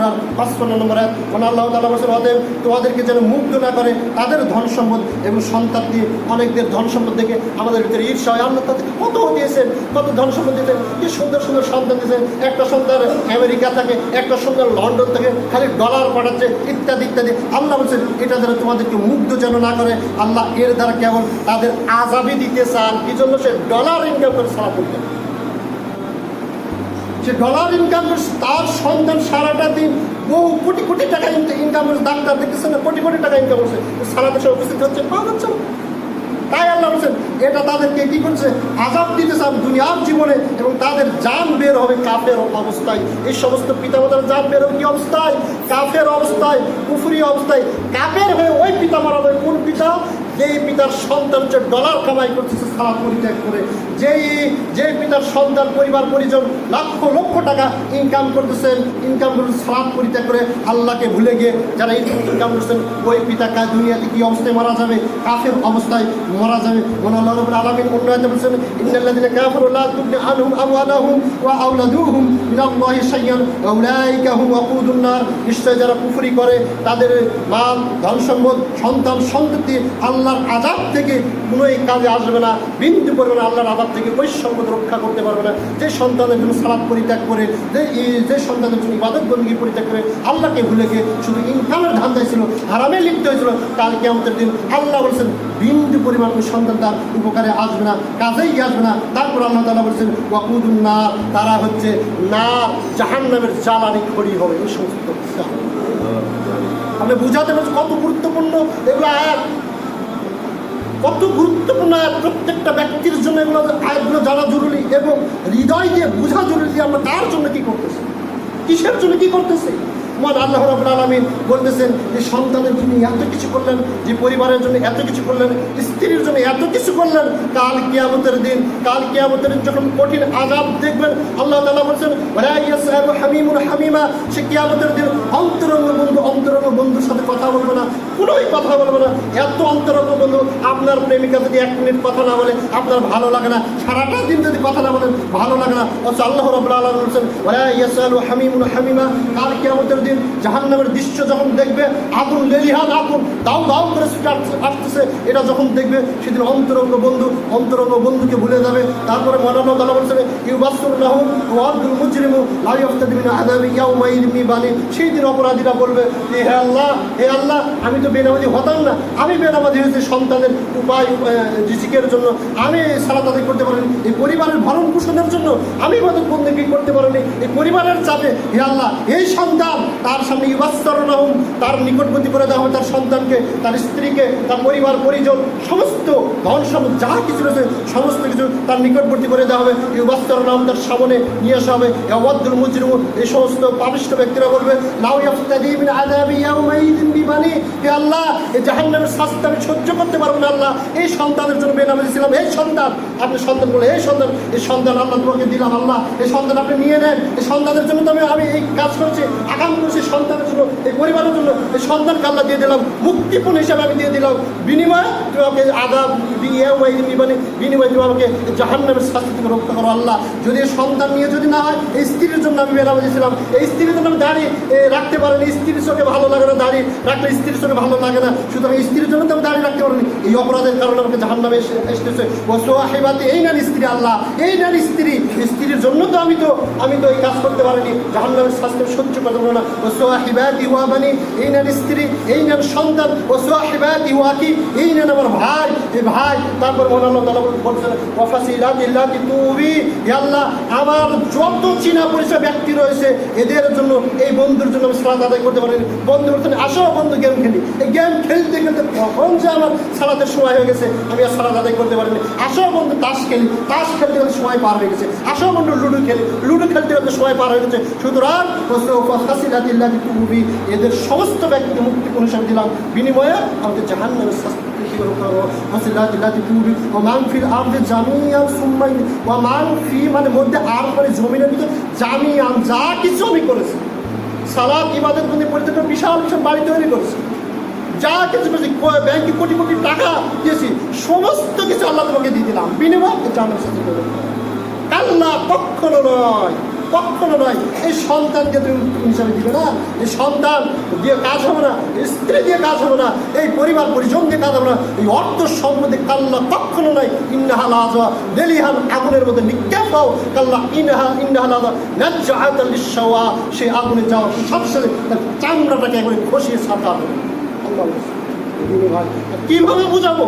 সুরার পাঁচপান্ন নম্বর এক। মানে আল্লাহ তালা বলছেন, অতএব তোমাদেরকে যেন মুগ্ধ না করে তাদের ধন সম্পদ এবং সন্তান দিয়ে অনেকদের ধন সম্পদ দেখে আমাদের ভিতরে ঈর্ষা হয়। আল্লাহ তাদেরকে কত দিয়েছেন, কত ধন সম্পদ দিয়েছেন, কি সুন্দর সুন্দর সন্তান দিয়েছেন। একটা সন্তান আমেরিকা থাকে, একটা সন্তান লন্ডন থেকে, খালি ডলার পাঠাচ্ছে, ইত্যাদি ইত্যাদি। আল্লাহ বলছেন, এটা যেন তোমাদেরকে মুগ্ধ যেন না করে, আল্লাহ এর দ্বারা কেবল তাদের আজাবি দিতে চান। কি জন্য? সে ডলার ইনকাম করে সারা করতে। সে ডলার ইনকাম করে, তার সন্তান সারাটা দিন বহু কোটি কোটি টাকা ইনকাম করছে ডাক্তার দেখতেছে না, কোটি কোটি টাকা ইনকাম করছে। সারা দেশে উপস্থিত হচ্ছে পাওয়া যাচ্ছে তাই আল্লাহ বলছেন, এটা তাদেরকে কি করছে? আজাব দিতে চান দুনিয়ার জীবনে এবং তাদের জান বের হবে কাফের অবস্থায়। এই সমস্ত পিতামাতার জান বের হবে কি অবস্থায়? কাফের অবস্থায়, কুফরি অবস্থায়। কাফের হয়ে ওই পিতা মারা হবে কোন পিতা? যেই পিতার সন্তান যে ডলার কামাই করতেছে সারা পরিত্যাগ করে, যেই যে পিতার সন্তান পরিবার, পরিজন লক্ষ লক্ষ টাকা ইনকাম করতেছেন ইনকাম করতে সালাদ পরিত্যাগ করে আল্লাহকে ভুলে গিয়ে যারা ইনকাম করছেন ওই পিতা কাজ দুনিয়াতে কী অবস্থায় মারা যাবে? কাফের অবস্থায় মারা যাবে। বলছেন ইন্নাল্লাযিনা কাফারু লা আনহুম আমওয়ালাহুম ওয়া আওলাদুহুম মিনাল্লাহি হুম ওয়াকুদুন নার। নিশ্চয় যারা কুফরি করে, তাদের মাল ধন সম্পদ সন্তান সন্ততি আল্লাহর আজাব থেকে কোনোই কাজে আসবে না। বিন্দু পরিমাণ আল্লাহর আজাব থেকে ওই সম্পদ রক্ষা করতে পারবে না। যে সন্তানের জন্য সালাদ পরিত্যাগ করে, যে যে সন্তানের জন্য ইবাদত বন্দী পরিত্যাগ করে, আল্লাহকে ভুলে গিয়ে শুধু ইনকামের ধান্দায় ছিল, হারামে লিপ্ত হয়েছিল, কাল কেমতের দিন আল্লাহ বলছেন, বিন্দু পরিমাণ ওই সন্তান তার উপকারে আসবে না, কাজেই আসবে না। তারপর আল্লাহ তালা বলছেন, ওয়াকুদুন না তারা হচ্ছে না জাহান্নামের জ্বালানি খড়ি হবে, এই সমস্ত আপনি বুঝাতে পারছেন কত গুরুত্বপূর্ণ এগুলো আয়াত? কত গুরুত্বপূর্ণ আয়াত? প্রত্যেকটা ব্যক্তির জন্য এগুলো, আয়াতগুলো জানা জরুরি এবং হৃদয় দিয়ে বোঝা জরুরি আমরা তার জন্য কি করতেছি, কিসের জন্য কি করতেছি। মহান আল্লাহ রাবুল আলমিন বলতেছেন যে সন্তানের জন্য এত কিছু করলেন, যে পরিবারের জন্য এত কিছু করলেন, স্ত্রীর জন্য এত কিছু করলেন, কাল কিয়ামতের দিন, কাল কিয়ামতের যখন কঠিন আজাব দেখবেন, আল্লাহ তালা বলছেন "ওয়া ইয়াসআলু হামিমুন হামিমা সে কিয়ামতের দিন অন্তরঙ্গ বন্ধু, অন্তরঙ্গ বন্ধুর সাথে কথা বলবে না, কোনোই কথা বলবে না। এত অন্তরঙ্গ বন্ধু আপনার প্রেমিকা যদি এক মিনিট কথা না বলে, আপনার ভালো লাগে না। সারাটা দিন যদি কথা না বলেন, ভালো লাগে না। অথচ আল্লাহ রবুল্লা আলম বলছেন ইয়াসালু হামিমা। কাল কিয়ামতের দিন জাহান্নামের দৃশ্য যখন দেখবে, আগুন লেলিহান আগুন, দাউ দাউ করে আসতেছে। এটা যখন দেখবে, সেদিন অন্তরঙ্গ বন্ধু, অন্তরঙ্গ বন্ধুকে ভুলে যাবে। তারপরে মনানো তালা বলছে ইউবাসুর নাহুম ওয়াদুল মুজরিমু লা ইফতাদিমিন আযাবি ইয়াউমাইদ মিবানি সেই দিন অপরাধীরা বলবে, হে আল্লাহ হে আল্লাহ, আমি তো বেনামাজি হতাম না। আমি বেনামাজি হয়েছি সন্তানের উপায় রিজিকের জন্য আমি সালাত আদায় করতে পারিনি। এই পরিবারের ভরণ পোষণের জন্য আমি মদত বন্দেগী করতে পারিনি। এই পরিবারের চাপে হে আল্লাহ, এই সন্তান তার সামনে ইবাস্তরণ তার নিকটবর্তী করে দেওয়া তার সন্তানকে, তার স্ত্রীকে, তার পরিবার, পরিজন, সমস্ত ধন সম্পদ, যা কিছু রয়েছে, সমস্ত কিছু তার নিকটবর্তী করে দেওয়া হবে। ইবাস্তরণ তার সামনে নিয়ে আসা হবে। অবদ্দুল মুজরিম এই সমস্ত পাপিষ্ট ব্যক্তিরা বলবে, লাউ ইয়াফতাদিবিন আযাবি ইয়াউমাইদিন বিবানি। হে আল্লাহ এই জাহান্নামের শাস্তি আমি সহ্য করতে পারব না, আল্লাহ। এই সন্তানের জন্য বেনামাজি ছিলাম এই সন্তান, আপনি সন্তান বলে, এই সন্তান এই সন্তান আল্লাহ তোমাকে দিলাম আল্লাহ। এই সন্তান আপনি নিয়ে নেন। এই সন্তানের জন্য তো আমি এই কাজ করছি। আগাম করছি সন্তানের জন্য, এই পরিবারের জন্য সন্তানকে আল্লাহ দিয়ে দিলাম, মুক্তিপণ হিসাবে আমি দিয়ে দিলাম। বিনিময়ে তুমি আমাকে আদাব বিনিময়ে বিনিময়ে তুমি আমাকে জাহান্নামের শাস্তি থেকে রক্ষা করো, আল্লাহ। যদি সন্তান নিয়ে যদি না হয়, এই স্ত্রীর জন্য আমি বেনামাজি ছিলাম এই স্ত্রীর জন্য আমি দাঁড়িয়ে রাখতে পারিনি। স্ত্রীর চোখে ভালো লাগে না দাঁড়িয়ে রাখলে স্ত্রীর চোখে ভালো লাগে না। সুতরাং স্ত্রীর জন্য তো আমি দাঁড়িয়ে রাখতে পারিনি। এই অপরাধের কারণে আমাকে জাহান নামে এসেছে। ও সোহাইবাতে এই নারী স্ত্রী, আল্লাহ। এই নারী স্ত্রী স্ত্রীর জন্য তো আমি তো আমি তো এই কাজ করতে পারিনি। জাহান নামের শাস্তি সহ্য করতে পারব না। ও সোহাইবাতি হুয়া বানি, এই নারী স্ত্রী, এই নারী সন্তান, ও সোহাইবাতি হুয়া কি এই নেন আমার ভাই এই ভাই, তারপর মনে তালা বলছেন, ওয়াফাসি ইলাকি ইলাকি তুবি আল্লাহ, আমার যত চীনা পরিচয় ব্যক্তি রয়েছে, এদের জন্য, এই বন্ধুর জন্য আমি সালাদ আদায় করতে পারিনি বন্ধু, বলছেন, আসো বন্ধু, গেম খেলি। এই গেম খেলতে খেলতে কখন যে আমার সালাদের সময় হয়ে গেছে, আমি আর সালাদ আদায় করতে পারিনি। আসো বন্ধু, তাস খেলি। তাস খেলতে খেলতে সময় পার হয়ে গেছে। আসো বন্ধু, লুডো খেলি। লুডো খেলতে খেলতে সময় পার হয়ে গেছে। সুতরাং ফাসিলাতিল্লাহি তুবি, এদের সমস্ত ব্যক্তিকে মুক্তি কোন দিলাম। বিনিময়ে ফাসিলাতিল্লাহি তুবি ও মান মধ্যে মানে ভিতরে জামিয়ান, যা কিছু আমি করেছি। বিশাল বাড়ি তৈরি যা কিছু ব্যাংকে টাকা দিয়েছি, সমস্ত কিছু আল্লাহ তোমাকে দিয়ে দিলাম। বিনিময় কখনো নয়। কখনো নয়। এই সন্তানকে তুমি হিসাবে দিবে না। এই সন্তান দিয়ে কাজ হবে না স্ত্রী দিয়ে কাজ হবে না, এই পরিবার পরিজন দিয়ে কাজ হবে না। এই অর্থ সম্পদে কাল্লা কখনো নয়। ইন্নাহা লাজা দেলিহান আগুনের মধ্যে নিক্ষেপ দাও কাল্লা ইনাহা ইন্নাহা লাজা ন্যায্য আয়তাল ইসাওয়া সেই আগুনে যাওয়ার সাথে সাথে তার চামড়াটাকে একবারে খসিয়ে ছাড়তে হবে। কীভাবে বুঝাবো?